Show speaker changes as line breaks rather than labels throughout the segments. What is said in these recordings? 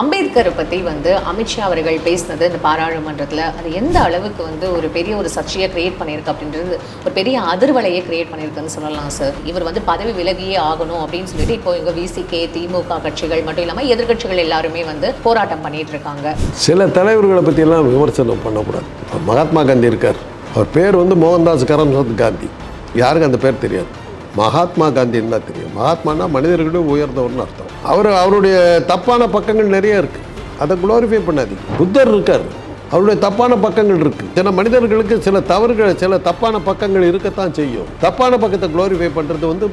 அம்பேத்கரை பற்றி வந்து அமித்ஷா அவர்கள் பேசினது இந்த பாராளுமன்றத்தில் அது எந்த அளவுக்கு வந்து ஒரு பெரிய ஒரு சர்ச்சையை கிரியேட் பண்ணியிருக்கு அப்படின்றது ஒரு பெரிய அதிர்வலையை கிரியேட் பண்ணியிருக்குன்னு சொல்லலாம் சார் இவர் வந்து பதவி விலகியே ஆகணும் அப்படின்னு சொல்லிட்டு இப்போ இங்கே விசிகே திமுக கட்சிகள் மட்டும் இல்லாமல் எதிர்க்கட்சிகள் எல்லாருமே வந்து போராட்டம் பண்ணிட்டு இருக்காங்க.
சில தலைவர்களை பற்றியெல்லாம் விமர்சனம் பண்ணக்கூடாது. மகாத்மா காந்தி இருக்கார். அவர் பேர் வந்து மோகன்தாஸ் கரம்சந்த் காந்தி. யாருக்கு அந்த பேர் தெரியாது? மகாத்மா காந்தின்னு தான் தெரியும். மகாத்மானா மனிதர்களிடம் உயர்ந்தவர்னு அர்த்தம். அவர் அவருடைய தப்பான பக்கங்கள் நிறைய இருக்குது அதை குளோரிஃபை பண்ணாதீங்க. புத்தர் இருக்கார். அவருடைய தப்பான பக்கங்கள் இருக்குது சில மனிதர்களுக்கு சில தவறுகள் சில தப்பான பக்கங்கள் இருக்கத்தான் செய்யும். தப்பான பக்கத்தை குளோரிஃபை பண்ணுறது வந்து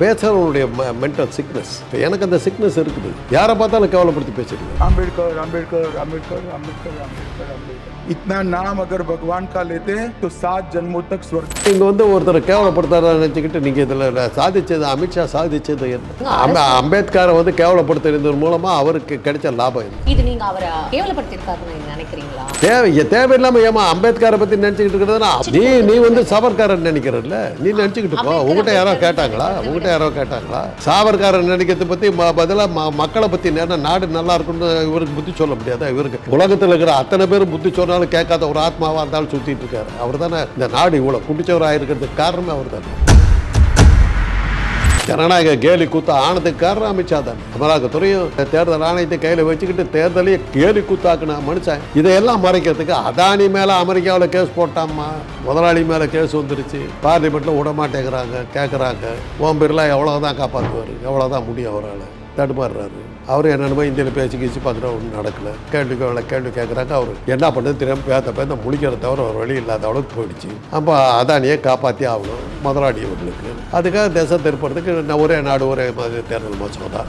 பேசுகிறவனுடைய மென்டல் சிக்னஸ் இப்போ எனக்கு அந்த சிக்னஸ் இருக்குது. யாரை பார்த்தாலும் கவலைப்படுத்தி
பேசிடுது அம்பேத்கர் அம்பேத்கர் அம்பேத்கர் அம்பேத்கர் அம்பேத்கர் அம்பேத்கர். இத்தனா நாம் அகர் பகவான் கா லேத்தே தோ சாத் ஜன்மோ தக் ஸ்வர்க்
இங்க வந்து ஒருத்தர் கேவலப்படுத்தாரா நினச்சிக்கிட்டு நீங்கள் இதில் சாதிச்சது அமித்ஷா சாதிச்சது என்ன? அம்பேத்கரை வந்து கேவலப்படுத்தினது மூலமாக அவருக்கு கிடைச்ச லாபம்
இது நீங்க அவரை கேவலப்படுத்திருக்காருன்னு நினைக்கிறீங்களா?
தேவை தேவையில்லாம ஏமா அம்பேத்கரை பற்றி நினச்சிக்கிட்டு இருக்கிறதுனா நீ நீ வந்து சாவர்காரன் நினைக்கிறல்ல? நீ நினச்சிக்கிட்டு போ உங்கள்கிட்ட யாரோ கேட்டாங்களா? உங்கள்கிட்ட யாரோ கேட்டாங்களா? சாவர்காரன் நினைக்கிறத பற்றி பத்தி பதிலாக மக்களை பற்றி பத்தி நாடு நல்லா இருக்குன்னு இவருக்கு புத்தி சொல்ல முடியாது? இவருக்கு உலகத்தில் இருக்கிற அத்தனை பேரும் புத்தி சொன்னா சொன்னாலும் கேட்காத ஒரு ஆத்மாவா இருந்தாலும் சுத்திட்டு இருக்காரு. அவர் தானே இந்த நாடு இவ்வளவு குடிச்சவராக இருக்கிறதுக்கு காரணமே அவர் தானே ஜனநாயக கேலி கூத்தா ஆனதுக்கு காரணம் அமித்ஷா தான் அமலாக்கத்துறையும் தேர்தல் ஆணையத்தை கையில் வச்சுக்கிட்டு தேர்தலையே கேலி கூத்தாக்குன மனுஷன். இதையெல்லாம் மறைக்கிறதுக்கு அதானி மேலே அமெரிக்காவில் கேஸ் போட்டாம்மா. முதலாளி மேலே கேஸ் வந்துருச்சு. பார்லிமெண்ட்டில் விட மாட்டேங்கிறாங்க கேட்குறாங்க ஓம் பிர்லா எவ்வளோதான் காப்பாற்றுவார் எவ்வளோதான் முடியும் அவரால். தடுமாறுறாரு. அவர் என்னென்னமோ இந்தியில் பேசி கீசி பார்த்துட்டு ஒன்றும் நடக்கல. கேள்வி கேள்வி கேள்வி கேட்குறாங்க அவர் என்ன பண்ணுறது திரும்ப பேத்த பேத்த முழிக்கிறத தவிர ஒரு வழி இல்லாத அளவுக்கு போயிடுச்சு. அப்போ அதானியே காப்பாற்றி ஆகணும் முதலாளி இவங்களுக்கு. அதுக்காக தேசம் திருப்புறதுக்கு நான் ஒரே நாடு ஒரே மாதிரி தேர்தல் மசோதா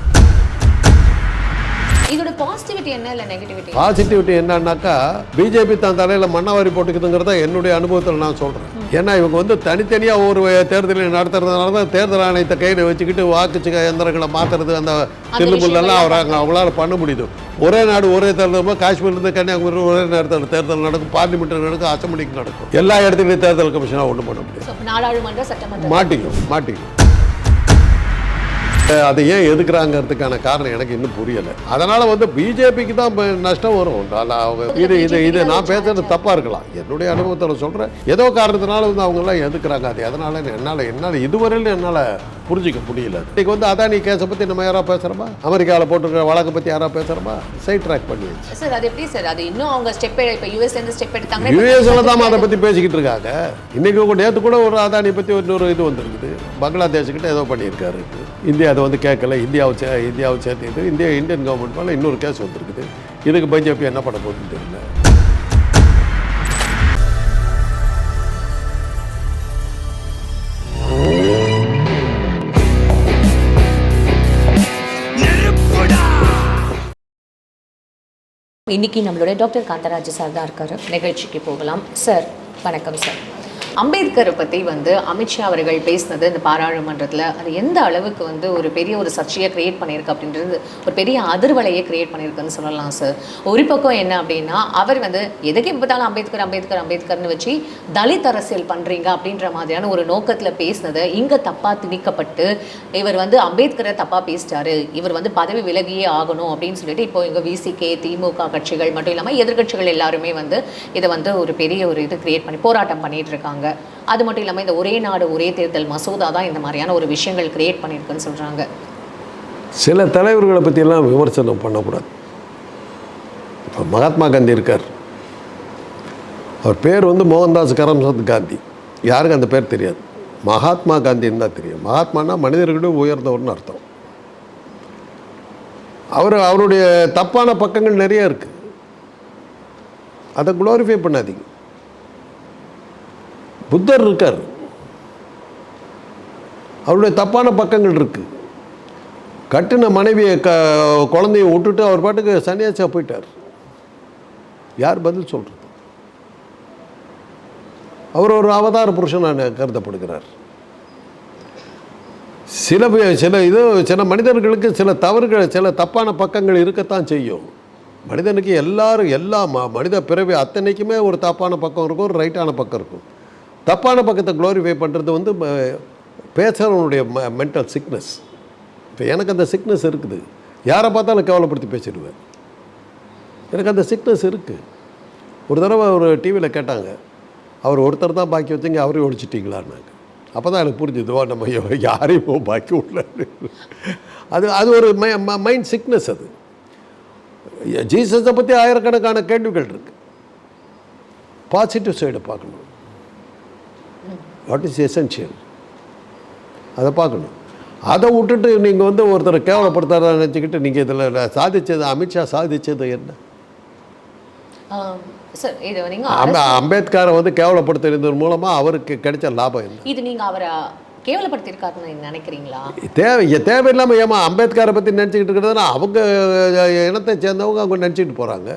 இதோட பாசிட்டிவிட்டி என்ன இல்லை நெகட்டிவிட்டி
பாசிட்டிவிட்டி என்னன்னாக்கா பிஜேபி தான் தலையில் மண்ணாவாரி போட்டுக்குதுங்கிறத என்னுடைய அனுபவத்தில் நான் சொல்கிறேன் ஏன்னா இவங்க வந்து தனித்தனியாக ஒவ்வொரு தேர்தலை நடத்துறதுனால தான் தேர்தல் ஆணையத்தை கையில் வச்சுக்கிட்டு வாக்குச்சு எந்திரங்களை மாற்றுறது அந்த தில்லுமுள்ளெல்லாம் அவராங்க அவங்களால பண்ண முடியுது. ஒரே நாடு ஒரே தேர்தல் காஷ்மீர்லேருந்து கன்னியாகுமரி ஒரே நேரத்தில் தேர்தல் நடக்கும் பார்லிமெண்ட் நடக்கும் அசம்பிளிக்கு நடக்கும். எல்லா இடத்துலையும் தேர்தல் கமிஷனாக ஒன்றும் பண்ண
சட்டமன்ற.
மாட்டிக்கும் மாட்டிக்கும். அதை ஏன் எதுக்குறாங்கிறதுக்கான காரணம் எனக்கு இன்னும் புரியலை. அதனால வந்து பிஜேபிக்கு தான் நஷ்டம் வரும். அதனால அவங்க இது இது இது நான் பேசுறது தப்பா இருக்கலாம். என்னுடைய அனுபவத்தில் சொல்றேன். ஏதோ காரணத்தினால வந்து அவங்க எல்லாம் எதுக்குறாங்க? அது எதனால என்னால் என்னால் இதுவரையிலும் என்னால் புரிஞ்சிக்க முடியல. இன்னைக்கு வந்து அதானி கேஸை பற்றி நம்ம யாரா பேசுகிறோமா அமெரிக்காவில் போட்டிருக்கிற வழக்கை பற்றி யாரா பேசுகிறோமா சைட் ட்ராக் பண்ணி வச்சு
சார் அது எப்படி சார்? அது இன்னும் அவங்க ஸ்டெப் இப்போ யூஎஸ்ல இருந்து ஸ்டெப் எடுத்தாங்க
யுஎஸ்ல தான் அதை பற்றி பேசிக்கிட்டு இருக்காங்க. இன்னைக்கு கூட நேற்று கூட ஒரு அதானி பற்றி இன்னொரு இது வந்திருக்குது. பங்களாதேஷ்கிட்ட ஏதோ பண்ணியிருக்காரு. இந்தியா அதை வந்து கேட்கல இந்தியாவை சே இந்தியாவை சேர்த்துக்கிட்டு இந்தியா இந்தியன் கவர்மெண்ட் மேலே இன்னொரு கேஸ் வந்துருக்குது. இதுக்கு பிஜேபி என்ன பண்ண போகுதுன்னு தெரியல.
இன்னைக்கு நம்மளுடைய டாக்டர் காந்தராஜ் சார் தான் இருக்காரு. நிகழ்ச்சிக்கு போகலாம். சார் வணக்கம் சார். அம்பேத்கரை பற்றி வந்து அமித்ஷா அவர்கள் பேசினது இந்த பாராளுமன்றத்தில் அது எந்த அளவுக்கு வந்து ஒரு பெரிய ஒரு சர்ச்சையை கிரியேட் பண்ணியிருக்கு அப்படின்றது ஒரு பெரிய அதிர்வலையை க்ரியேட் பண்ணியிருக்குன்னு சொல்லலாம் சார் ஒரு பக்கம் என்ன அப்படின்னா அவர் வந்து எதுக்கு எப்போ பார்த்தாலும் அம்பேத்கர் அம்பேத்கர் அம்பேத்கர்னு வச்சு தலித் அரசியல் பண்ணுறீங்க அப்படின்ற மாதிரியான ஒரு நோக்கத்தில் பேசினது இங்கே தப்பாக திணிக்கப்பட்டு இவர் வந்து அம்பேத்கரை தப்பாக பேசிட்டாரு இவர் வந்து பதவி விலகியே ஆகணும் அப்படின்னு சொல்லிட்டு இப்போ இங்கே விசிகே திமுக கட்சிகள் மட்டும் இல்லாமல் எதிர்க்கட்சிகள் எல்லாருமே வந்து இதை வந்து ஒரு பெரிய ஒரு இது கிரியேட் பண்ணி போராட்டம் பண்ணிட்டு இருக்காங்க. அது மட்டும் இல்லாமல் இந்த ஒரே நாடு ஒரே தேர்தல் மசோதா தான் இந்த மாதிரியான ஒரு விஷயங்கள் கிரியேட் பண்ணியிருக்குன்னு சொல்கிறாங்க
சில தலைவர்களை பற்றியெல்லாம் விமர்சனம் பண்ணக்கூடாது. இப்போ மகாத்மா காந்தி இருக்கார். அவர் பேர் வந்து மோகன்தாஸ் கரம்சந்த் காந்தி. யாருக்கு அந்த பேர் தெரியாது? மகாத்மா காந்தின்னு தான் தெரியும். மகாத்மானா மனிதர்களிடம் உயர்ந்தவர்னு அர்த்தம். அவர் அவருடைய தப்பான பக்கங்கள் நிறைய இருக்குது அதை குளோரிஃபை பண்ணாதீங்க. புத்தர் இருக்கார். அவருடைய தப்பான பக்கங்கள் இருக்குது கட்டின மனைவியை க குழந்தைய விட்டுட்டு அவர் பாட்டுக்கு சன்னியாசியாக போயிட்டார். யார் பதில் சொல்கிறது அவர் ஒரு அவதார புருஷனாக கருதப்படுகிறார். சில பே- சில இது சில மனிதர்களுக்கு சில தவறுகள் சில தப்பான பக்கங்கள் இருக்கத்தான் செய்யும். மனிதனுக்கு எல்லாரும் எல்லா ம மனித பிறவி அத்தனைக்குமே ஒரு தப்பான பக்கம் இருக்கும் ஒரு ரைட்டான பக்கம் இருக்கும். தப்பான பக்கத்தை க்ளோரிஃபை பண்ணுறது வந்து ம- பேசுகிறவனுடைய மென்டல் சிக்னஸ் இப்போ எனக்கு அந்த சிக்னஸ் இருக்குது. யாரை பார்த்தாலும் கேவலப்படுத்தி பேசிடுவேன். எனக்கு அந்த சிக்னஸ் இருக்குது ஒரு தடவை ஒரு டிவியில் கேட்டாங்க. அவர் ஒருத்தர் தான் பாக்கி வச்சுங்க அவரையும் ஒழிச்சிட்டிங்களான்னாங்க. அப்போ தான் எனக்கு புரிஞ்சுது நம்ம யாரையும் பாக்கி விடல. அது அது ஒரு மைண்ட் சிக்னஸ் அது. ஜீசஸை பற்றி ஆயிரக்கணக்கான கேள்விகள் இருக்குது பாசிட்டிவ் சைடை பார்க்கணும். வாட் இஸ் எசென்ஷியல் அதை பார்க்கணும். அதை விட்டுட்டு நீங்கள் வந்து ஒருத்தரை கேவலப்படுத்தாத நினச்சிக்கிட்டு நீங்கள் இதில் சாதிச்சது அமித்ஷா சாதிச்சது என்ன?
அரசு-
அம்பேத்கரை வந்து கேவலப்படுத்துறது மூலமாக அவருக்கு கிடைச்ச லாபம் என்ன?
இது நீங்க அவரை கேவலப்படுத்தியிருக்காருன்னு நினைக்கிறீங்களா?
தேவை தேவையில்லாமல் ஏமா அம்பேத்கரை பற்றி நினச்சிக்கிட்டு இருக்கிறதுனா அவங்க இனத்தை சேர்ந்தவங்க அவங்க நினச்சிக்கிட்டு போகிறாங்க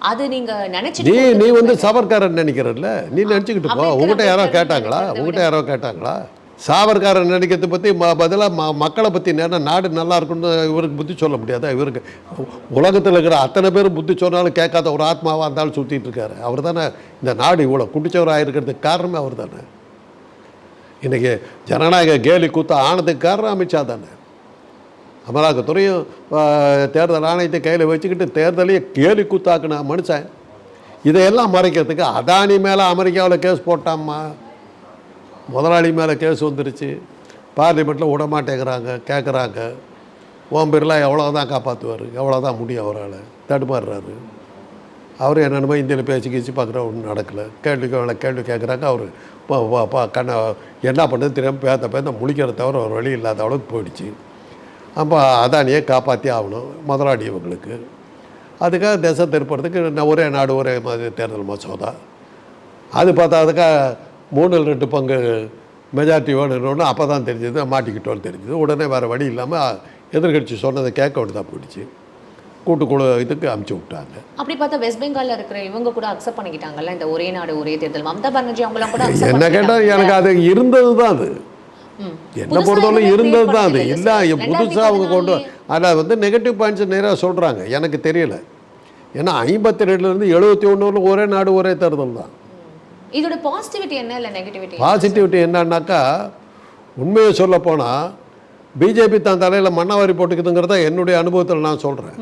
அது நீங்க
நீ
நினைச்சிட்டு
நீ வந்து சவர்காரன் நினைக்கிறல்ல நீ நினச்சிக்கிட்டு போ. உங்ககிட்ட யாரோ கேட்டாங்களா? உங்ககிட்ட யாரோ கேட்டாங்களா? சாவர்காரன் நினைக்கிறத பற்றி ம பதிலாக ம மக்களை பற்றி நேரம் நாடு நல்லா இருக்குன்னு இவருக்கு புத்தி சொல்ல முடியாதா? இவருக்கு உலகத்தில் இருக்கிற அத்தனை பேரும் புத்தி சொன்னாலும் கேட்காத ஒரு ஆத்மாவாக இருந்தாலும் சுற்றிட்டு இருக்காரு. அவர் தானே இந்த நாடு இவ்வளோ குட்டிச்சவராக இருக்கிறதுக்கு காரணமே அவர் தானே இன்றைக்கி ஜனநாயக கேலி கூத்த ஆனதுக்கு காரணம் அமித்ஷா தானே? அமலாக்கத்துறையும் தேர்தல் ஆணையத்தை கையில் வச்சுக்கிட்டு தேர்தலையே கேலி கூத்தாக்குன மனுஷன். இதையெல்லாம் மறைக்கிறதுக்கு அதானி மேலே அமெரிக்காவில் கேஸ் போட்டாம்மா. முதலாளி மேலே கேஸ் வந்துருச்சு. பார்லிமெண்ட்டில் விடமாட்டேங்கிறாங்க கேட்குறாங்க ஓம் பிர்லா எவ்வளோ தான் காப்பாற்றுவார் எவ்வளோ தான் முடியும் அவரால். தடுமாறுறாரு. அவர் என்னென்னமோ இந்தியில் பேசி கீச்சு பார்க்குற ஒன்றும் நடக்கலை. கேள்விக்கு வேலை கேள்வி கேட்குறாங்க அவர் பா கண்ணை என்ன பண்ணுறது தெரியாமல் பேத்த பேத்த முழிக்கிற தவிர ஒரு வழி இல்லாத அளவுக்கு போயிடுச்சு. அப்போ அதானியே காப்பாற்றி ஆகணும் முதலாளி இவங்களுக்கு. அதுக்காக திசை திருப்புறதுக்கு நான் ஒரே நாடு ஒரே மாதிரி தேர்தல் மசோதா. அது பார்த்தா மூணில் ரெண்டு பங்கு மெஜாரிட்டி வேணும்னு அப்போ தான் தெரிஞ்சது மாட்டிக்கிட்டோன்னு தெரிஞ்சது. உடனே வேறு வழி இல்லாமல் எதிர்கட்சி சொன்னதை கேட்க வேண்டியதாக போயிடுச்சு. கூட்டுக்குழு இதுக்கு அமுச்சு விட்டாங்க.
அப்படி பார்த்தா வெஸ்ட் பெங்கால்ல இருக்கிற இவங்க கூட அக்செப்ட் பண்ணிக்கிட்டாங்கல்ல இந்த ஒரே நாடு ஒரே தேர்தல். மம்தா பானர்ஜி அவங்களாம் கூட
என்ன கேட்டால். எனக்கு அது இருந்தது தான் அது. என்ன
புதுசா
பொறுத்தவரை
எதுவுமே
இருந்தது தான் அது. இல்லை. புதுசாக அவங்க கொண்டு அதில் வந்து நெகட்டிவ் பாயிண்ட்ஸ் நிறையா சொல்கிறாங்க எனக்கு தெரியல. ஏன்னா ஐம்பத்தி ரெண்டுலேருந்து எழுபத்தி ஒன்றுல ஒரே நாடு ஒரே தேர்தல் தான்.
இதோட பாசிட்டிவிட்டி என்ன இல்ல நெகட்டிவிட்டி
பாசிட்டிவிட்டி என்னன்னாக்கா உண்மையை சொல்ல போனால் பிஜேபி தான் தலையில் மண்ணாவாரி போட்டுக்குதுங்கிறத என்னுடைய அனுபவத்தில் நான் சொல்கிறேன்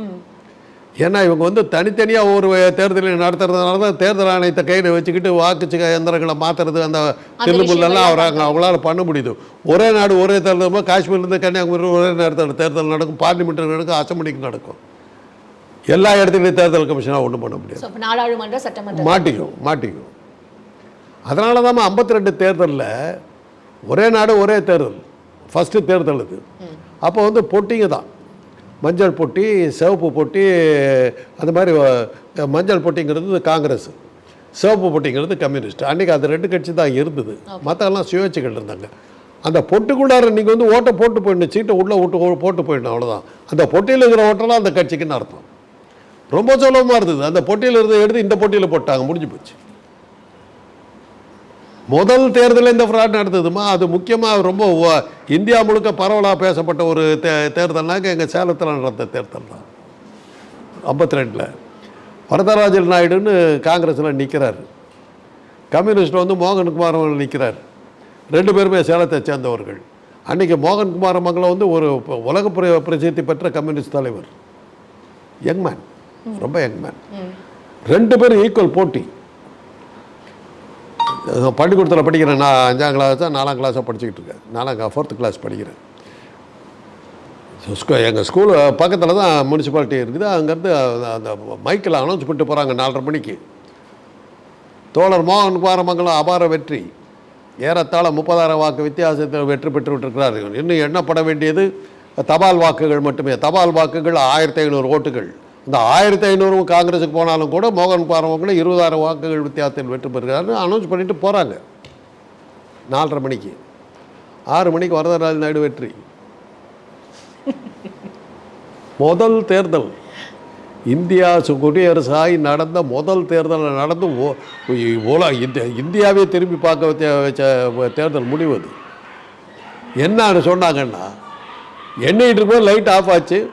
ஏன்னா இவங்க வந்து தனித்தனியாக ஒரு தேர்தலை நடத்துறதுனால தான் தேர்தல் ஆணையத்தை கையில் வச்சுக்கிட்டு வாக்குச்சு எந்திரங்களை மாற்றுறது அந்த தில்லுமுள்ளெல்லாம் அவர் அவங்களால பண்ண முடியுது. ஒரே நாடு ஒரே தேர்தல் காஷ்மீர்லேருந்து கன்னியாகுமரி ஒரே நேரத்தில் தேர்தல் நடக்கும் பார்லிமெண்ட் நடக்கும் அசம்பிளிக்கு நடக்கும். எல்லா இடத்துலையும் தேர்தல் கமிஷனாக ஒன்றும் பண்ண முடியாது.
நாடாளுமன்ற சட்டமன்ற.
மாட்டிக்கும் மாட்டிக்கும். அதனால தான் ஐம்பத்தி ரெண்டு தேர்தலில் ஒரே நாடு ஒரே தேர்தல். ஃபஸ்ட்டு தேர்தல் இது அப்போ வந்து பொட்டிங்க தான் மஞ்சள் பொட்டி சிவப்பு பொட்டி அந்த மாதிரி மஞ்சள் பொட்டிங்கிறது காங்கிரஸ். சிவப்பு பொட்டிங்கிறது கம்யூனிஸ்ட். அன்றைக்கி அது ரெண்டு கட்சி தான் இருந்தது. மற்றெல்லாம் சுயேட்சைகள் இருந்தாங்க. அந்த பொட்டுக்குள்ளார நீங்கள் வந்து ஓட்டை போட்டு போயிடணும். சீட்டை உள்ளே விட்டு போட்டு போயிடணும். அவ்வளோதான் அந்த பொட்டியில் இருக்கிற ஓட்டெல்லாம் அந்த கட்சிக்குன்னு அர்த்தம். ரொம்ப சுலபமாக இருந்தது. அந்த பொட்டியில் இருந்த எடுத்து இந்த பொட்டியில் போட்டாங்க. முடிஞ்சு போச்சு. முதல் தேர்தலில் இந்த ஃப்ராட் நடந்ததுமா? அது முக்கியமாக ரொம்ப இந்தியா முழுக்க பரவலாக பேசப்பட்ட ஒரு தே தேர்தல்னாக்க எங்கள் சேலத்தில் நடந்த தேர்தல் தான் ஐம்பத்தி ரெண்டில் வரதராஜன் நாயுடுன்னு காங்கிரஸில் நிற்கிறார் கம்யூனிஸ்ட் வந்து மோகன்குமார் அவர்கள் நிற்கிறார் ரெண்டு பேருமே சேலத்தை சேர்ந்தவர்கள். அன்றைக்கி மோகன்குமார் மங்களம் வந்து ஒரு உலக பிர பிரசித்தி பெற்ற கம்யூனிஸ்ட் தலைவர். யங் மேன் ரொம்ப யங் மேன் ரெண்டு பேரும் ஈக்குவல் போட்டி. பள்ளிக்கூடத்தில் படிக்கிறேன். நான் அஞ்சாம் கிளாஸாக நாலாம் கிளாஸாக படிச்சுக்கிட்டு இருக்கேன். நாலாம் ஃபோர்த்து கிளாஸ் படிக்கிறேன். ஸ்கூ எங்கள் ஸ்கூல் பக்கத்தில் தான் முனிசிபாலிட்டி இருக்குது. அங்கேருந்து அந்த மைக்கில் அனௌன்ஸ் பண்ணிட்டு போகிறாங்க நாலரை மணிக்கு. தோழர் மோகன் குமாரமங்கலம் அபார வெற்றி. ஏறத்தாழ முப்பதாயிரம் வாக்கு வித்தியாசத்தில் வெற்றி பெற்று விட்டிருக்கிறார் இன்னும் எண்ணப்பட வேண்டியது தபால் வாக்குகள் மட்டுமே. தபால் வாக்குகள் ஆயிரத்தி ஐநூறு ஓட்டுகள். இந்த ஆயிரத்தி ஐநூறு காங்கிரஸுக்கு போனாலும் கூட மோகன் குமாரமங்கலம் இருபதாயிரம் வாக்குகள் வித்தியாசத்தில் வெற்றி பெறுகிறாருன்னு அனௌன்ஸ் பண்ணிட்டு போகிறாங்க நாலரை மணிக்கு. ஆறு மணிக்கு வரதராஜ் நாயுடு வெற்றி. முதல் தேர்தல். இந்தியா சு- குடியரசாகி நடந்த முதல் தேர்தலில் நடந்து ஓ- இந்த இந்தியாவே திரும்பி பார்க்க வச்ச தேர்தல் முடிவு அது என்னன்னு சொன்னாங்கன்னா எண்ணிட்டு இருக்கும்போது லைட் ஆஃப் ஆச்சு.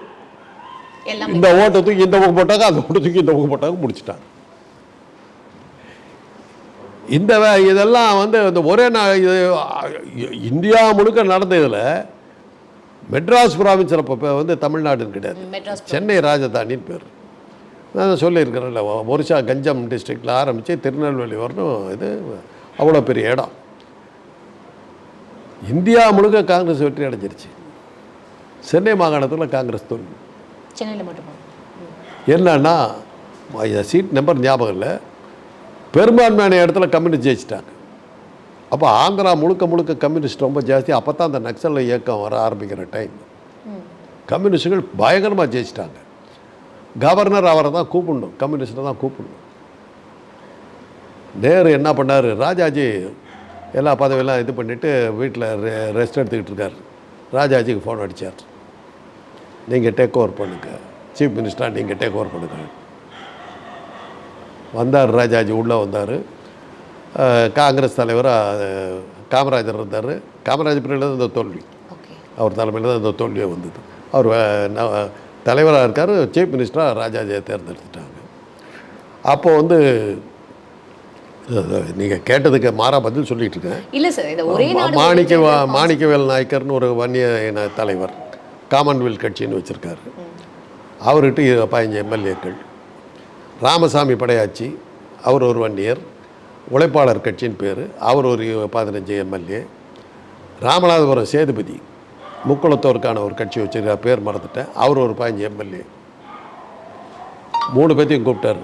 இந்த ஓட்டை தூக்கி இந்த பக்கம் போட்டாங்க அந்த ஓட்டை தூக்கி இந்த பக்கம் போட்டாங்க முடிச்சிட்டாங்க. இந்த இதெல்லாம் வந்து இந்த ஒரே நா இது இந்தியா முழுக்க நடந்த இதில் மெட்ராஸ் ப்ராவின்ஸில் இப்போ வந்து தமிழ்நாடுன்னு கிடையாது. சென்னை ராஜதானின்னு பேர். நான் சொல்லியிருக்கிறேன்ல ஒரிசா கஞ்சம் டிஸ்ட்ரிக்டில் ஆரம்பித்து திருநெல்வேலி வரணும் இது அவ்வளோ பெரிய இடம். இந்தியா முழுக்க காங்கிரஸ் வெற்றி அடைஞ்சிருச்சு. சென்னை மாகாணத்தில் காங்கிரஸ் தோல்வி.
சென்னையில் மட்டுமா?
என்னன்னா சீட் நம்பர் ஞாபகம் இல்லை. பெரும்பான்மையான இடத்துல கம்யூனிஸ்ட் ஜெயிச்சிட்டாங்க. அப்போ ஆந்திரா முழுக்க முழுக்க கம்யூனிஸ்ட் ரொம்ப ஜாஸ்தி. அப்போ தான் அந்த நக்சல் இயக்கம் வர ஆரம்பிக்கிற டைம் கம்யூனிஸ்டுகள் பயங்கரமாக ஜெயிச்சிட்டாங்க. கவர்னர் அவரை தான் கூப்பிடணும். கம்யூனிஸ்ட்டை தான் கூப்பிடணும். நேரு என்ன பண்ணார்? ராஜாஜி எல்லா பதவியெல்லாம் இது பண்ணிவிட்டு வீட்டில் ரெஸ்ட் எடுத்துக்கிட்டு இருக்கார். ராஜாஜிக்கு ஃபோன் அடித்தார் நீங்கள் டேக் ஓவர் பண்ணுங்க. சீஃப் மினிஸ்டராக நீங்கள் டேக் ஓவர் பண்ணுங்க. வந்தார் ராஜாஜி உள்ளே வந்தார். காங்கிரஸ் தலைவராக காமராஜர் இருந்தார். காமராஜர் தான் இந்த தோல்வி. அவர் தலைமையில் தான் இந்த தோல்வியே வந்தது. அவர் தலைவராக இருக்கார் சீஃப் மினிஸ்டராக ராஜாஜியை தேர்ந்தெடுத்துட்டாங்க. அப்போ வந்து நீங்கள் கேட்டதுக்கு மாறா பதில் சொல்லிட்டு இருக்கேன். மாணிக்க மாணிக்கவேல் நாயக்கர்னு ஒரு வன்னிய தலைவர். காமன்வெல்த் கட்சின்னு வச்சுருக்காரு. அவர்கிட்ட இரு- பதினஞ்சு எம்எல்ஏக்கள். ராமசாமி படையாச்சி அவர் ஒரு வன்னியர். உழைப்பாளர் கட்சியின் பேர் அவர் ஒரு பதினஞ்சு எம்எல்ஏ. ராமநாதபுரம் சேதுபதி முக்குளத்தோருக்கான ஒரு கட்சி வச்சிருக்கார் பேர் மறந்துட்டேன். அவர் ஒரு பதினஞ்சு எம்எல்ஏ. மூணு பேர்த்தையும் கூப்பிட்டாரு.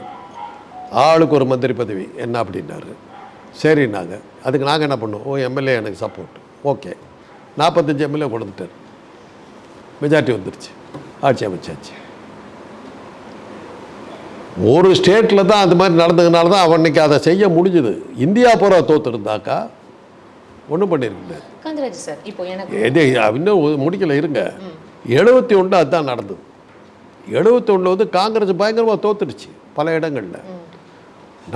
ஆளுக்கு ஒரு மந்திரி பதவி என்ன அப்படின்னாரு. சரின்னாங்க. அதுக்கு நாங்கள் என்ன பண்ணோம் ஓ எம்எல்ஏ எனக்கு சப்போர்ட் ஓகே. நாற்பத்தஞ்சு எம்எல்ஏ கொடுத்துட்டார். மெஜாரிட்டி வந்துருச்சு. ஆட்சி அமைச்சாச்சு. ஒரு ஸ்டேட்டில் தான் அந்த மாதிரி நடந்ததுனால தான் அவனுக்கு அதை செய்ய முடிஞ்சுது. இந்தியா பூரா தோத்துருந்தாக்கா ஒன்றும் பண்ணியிருக்க முடியாது
காந்தராஜ் சார் இப்போ எனக்கு
இது இன்னும் முடிக்கல இருங்க. எழுபத்தி ஒன்று அதுதான் நடந்தது. எழுபத்தி ஒன்றில் வந்து காங்கிரஸ் பயங்கரமாக தோத்துடுச்சு பல இடங்களில்.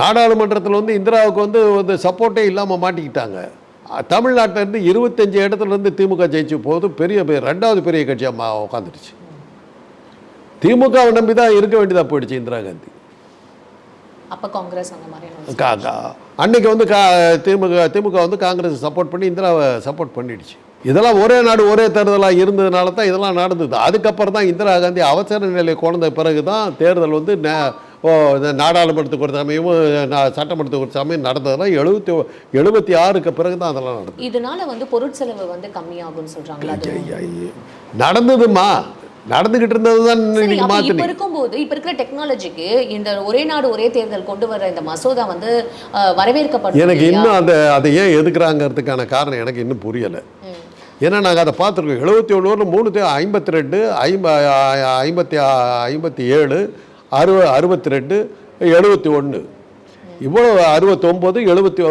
நாடாளுமன்றத்தில் வந்து இந்திராவுக்கு வந்து வந்து சப்போர்ட்டே இல்லாமல் மாட்டிக்கிட்டாங்க. அஹ் தமிழ்நாட்டுல இருந்து இருபத்தஞ்சி இடத்துல இருந்து திமுக ஜெயிச்சு போது பெரிய பெரிய ரெண்டாவது பெரிய கட்சியாக உட்காந்துருச்சு திமுகவை நம்பி தான் இருக்க வேண்டியதாக போயிடுச்சு இந்திரா காந்தி.
அப்ப காங்கிரஸ் அந்த
அன்னைக்கு வந்து கா திமுக திமுக வந்து காங்கிரஸ் சப்போர்ட் பண்ணி இந்திராவை சப்போர்ட் பண்ணிடுச்சு. இதெல்லாம் ஒரே நாடு ஒரே தேர்தலாக இருந்ததுனால தான் இதெல்லாம் நடந்தது. அதுக்கப்புறம் தான் இந்திரா காந்தி அவசர நிலை கொண்ட பிறகு தான் தேர்தல் வந்து நே- நாடாளுமன்றத்துக்கு ஒரு சமயமும் சட்டமன்றத்துக்கு ஒரு சமயம் நடந்ததெல்லாம் எழுபத்தி எழுபத்தி ஆறுக்கு பிறகு தான் அதெல்லாம் நடந்தது.
இதனால வந்து பொருட்செலவு வந்து கம்மியாகும்னு
ஐயா. நடந்ததுமா? நடந்துகிட்டு இருந்தது தான் மாற்றினீங்க
இருக்கும்போது இப்ப இருக்கிற டெக்னாலஜிக்கு இந்த ஒரே நாடு ஒரே தேர்தல் கொண்டு வர இந்த மசோதா வந்து வரவேற்கப்படும்
எனக்கு? இன்னும் அந்த அதை ஏன் எதுக்குறாங்கிறதுக்கான காரணம் எனக்கு இன்னும் புரியலை. ஏன்னா நாங்கள் அதை பார்த்துருக்கோம். எழுபத்தி ஒன்று மூணு ஐம்பத்தி ரெண்டு ஐம்ப ஐம்பத்தி ஐம்பத்தி ஏழு அறுவ அறுபத்தி ரெண்டு எழுபத்தி ஒன்று. இவ்வளோ அறுபத்தொம்போது எழுபத்தி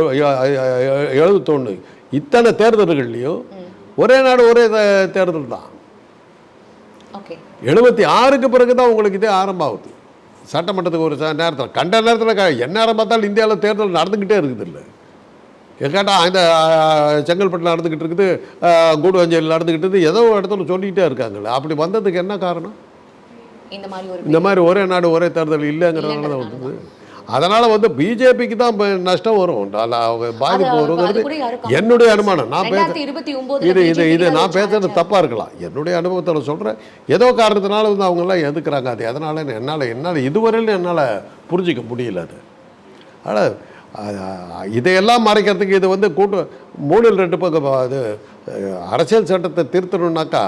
எழுபத்தொன்று இத்தனை தேர்தல்கள்லையும் ஒரே நாடு ஒரே தேர்தல் தான். எழுபத்தி ஆறுக்கு பிறகு தான் உங்களுக்கு இதே ஆரம்பமாகுது சட்டமன்றத்துக்கு ஒரு ச- நேரத்தில் கண்ட நேரத்தில் க எந்நேரம் பார்த்தாலும் இந்தியாவில் தேர்தல் நடந்துக்கிட்டே இருக்குது இல்லை. கேட்டால் அஹ், செங்கல்பட்டில் நடந்துக்கிட்டு இருக்குது கூடுவஞ்சேரியில் நடந்துக்கிட்டு இருக்குது ஏதோ ஒரு இடத்துல சொல்லிக்கிட்டே இருக்காங்கல்ல. அப்படி வந்ததுக்கு என்ன காரணம்?
இந்த மாதிரி ஒரு
இந்த மாதிரி ஒரே நாடு ஒரே தேர்தல் இல்லைங்கிறதுனால தான் வந்தது. அதனால் வந்து பிஜேபிக்கு தான் நஷ்டம் வரும். அவங்க பாதிப்பு வருங்கிறது என்னுடைய அனுமானம். நான் பேச இது இது இது நான் பேசுறது தப்பாக இருக்கலாம் என்னுடைய அனுபவத்தில் சொல்கிறேன் ஏதோ காரணத்தினால வந்து அவங்கெல்லாம் எதுக்குறாங்க அது? எதனால என்னால் என்னால் இதுவரையிலும் என்னால் புரிஞ்சிக்க முடியல அது. ஆனால் இதையெல்லாம் மறைக்கிறதுக்கு இது வந்து கூட்டு மூணில் ரெண்டு பங்கு அது அரசியல் சட்டத்தை திருத்தணுன்னாக்கா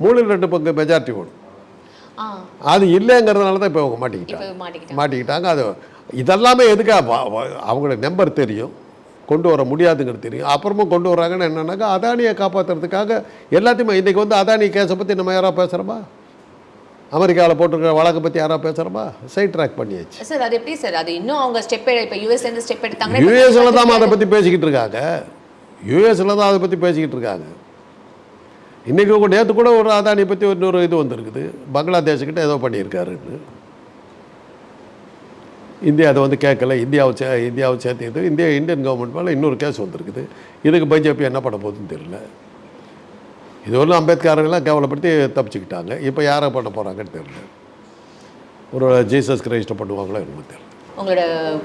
மூணில் ரெண்டு பங்கு மெஜாரிட்டி வேணும் அது இல்லைங்கிறதுனால தான் இப்போ அவங்க மாட்டிக்கிட்டாங்க.
மாட்டிக்கிட்டாங்க.
அது இதெல்லாமே எதுக்கா வ- வ- அவங்களோட நம்பர் தெரியும். கொண்டு வர முடியாதுங்கிறது தெரியும். அப்புறமும் கொண்டு வராங்கன்னு என்னன்னாக்கா அதானியை காப்பாற்றுறதுக்காக எல்லாத்தையுமே இன்றைக்கி வந்து அதானி கேஸை பற்றி நம்ம யாராவது பேசுகிறோமா அமெரிக்காவில் போட்டிருக்கிற வழக்கை பற்றி யாராவது பேசுகிறோமா சைட் ட்ராக் பண்ணியாச்சு.
சார் அது எப்படி சார்? அது இன்னும் அவங்க ஸ்டெப் இப்போ யூஎஸ்ல இருந்து ஸ்டெப் எடுத்தாங்கன்னா இப்ப
யூஎஸில் தான் அதை பற்றி பேசிக்கிட்டு இருக்காங்க. யூஎஸில் தான் அதை பற்றி பேசிக்கிட்டு இருக்காங்க. இன்றைக்கி கூட நேற்று கூட ஒரு அதானி பற்றி இன்னொரு இது வந்திருக்குது. பங்களாதேஷ்கிட்ட ஏதோ பண்ணியிருக்காருன்னு. இந்தியா அதை வந்து கேட்கல. இந்தியாவை சே இந்தியாவை சேர்த்து இந்தியா இந்தியன் கவர்மெண்ட் மேலே இன்னொரு கேஸ் வந்திருக்குது. இதுக்கு பிஜேபி என்ன பண்ண போகுதுன்னு தெரியல. இது ஒன்றும் அம்பேத்கரெல்லாம் கேவலப்படுத்தி தப்பிச்சுக்கிட்டாங்க. இப்போ யாரை பண்ண போகிறாங்கன்னு தெரியல. ஒரு ஜீசஸ் கிரைஸ்ட்டை பண்ணுவாங்களோ என்னமோ தெரியல.
உங்களோட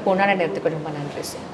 பொண்ணான நேரத்துக்கு ரொம்ப நன்றி சார்